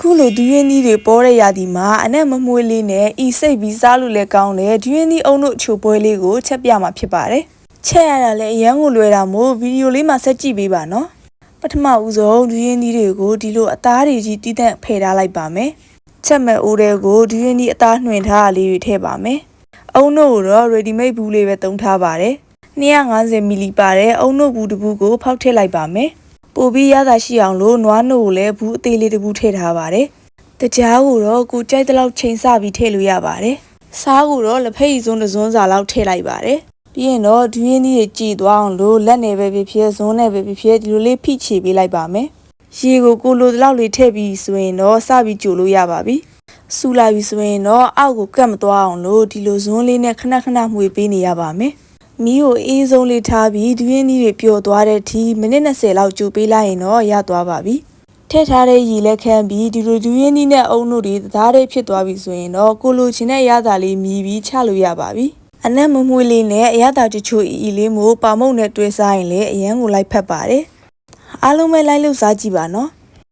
ခုလိုဒူးရင်းသီးတွေပေါ်တဲ့ရာသီမှာအနက်မမွေးလေးနဲ့ဤစိတ်ပြီးစားလို့လည်းကောင်းတယ်ဒူးရင်းသီးအုံတို့အချိုပွဲလေးကိုချက်ပြမှာဖြစ်ပါတယ်ချက်ရတာလည်းအရန်ကိုလွယ်တာမို့ဗီဒီယိုလေးမှာဆက်ကြည့်ပေးပါနော်ပထမဦးဆုံးဒူးရင်းသီးတွေကိုဒီလိုအသားတွေကြီးတီးတန့်ဖယ်ထားလိုက်ပါမယ်ချက်မဲ့အိုးတွေကိုဒူးရင်းသီးအသားနှွင်ထားတာလေးတွေထည့်ပါမယ်အုံတို့ကိုတော့ ready made ဘူးလေးပဲသုံးထားပါတယ်250မီလီပါတဲ့အုံတို့ဘူးတစ်ဘူးကိုဖောက်ထည့်လိုက်ပါမယ် ပိုပြီးရတာရှိအောင်လို့နွားနို့ကိုလည်းဘူးအသေးလေးတစ်ဘူးထည့်ထားပါတယ်တကြားကိုတော့ကိုကြိုက်တဲ့လောက်ချိန်ဆပြီးထည့်လို့ရပါတယ်။စားကိုတော့လက်ဖက်ရည်စွန်းတစ်စွန်းစာလောက်ထည့်လိုက်ပါတယ်။ပြီးရင်တော့ဒူးရင်းသီးတွေကြည်သွားအောင်လို့လက်နဲ့ပဲဖြစ်ဖြစ်ဇွန်းနဲ့ပဲဖြစ်ဖြစ်ဒီလိုလေးဖိချေပေးလိုက်ပါမယ်။ရေကိုကိုလိုတလောက်လေးထည့်ပြီးဆိုရင်တော့စပြီးကြိုလို့ရပါပြီ။စူလာပြီဆိုရင်တော့အောက်ကိုကတ်မသွားအောင်လို့ဒီလိုဇွန်းလေးနဲ့ခဏခဏမှွေပေးနေရပါမယ်။ မီးကိုအေးဆုံးလေးထားပြီးဒူးရင်းသီးတွေပျော်သွားတဲ့အထိမိနစ်20လောက်ကြိုပေးလိုက်ရင်တော့ရသွားပါပြီ။ထည့်ထားတဲ့ရေလက်ခမ်းပြီးဒီလိုဒူးရင်းသီးနဲ့အုံတို့တွေသားတွေဖြစ်သွားပြီဆိုရင်တော့ကိုလိုချင်တဲ့ရတာလေးမြည်ပြီးချလို့ရပါပြီအနက်မမွေးလေးနဲ့အရသာတချို့အီအီလေးမို့ပါမုတ်နဲ့တွဲစားရင်လည်းအရန်ကိုလိုက်ဖက်ပါတယ်အားလုံးပဲလိုက်လို့စားကြည့်ပါနော်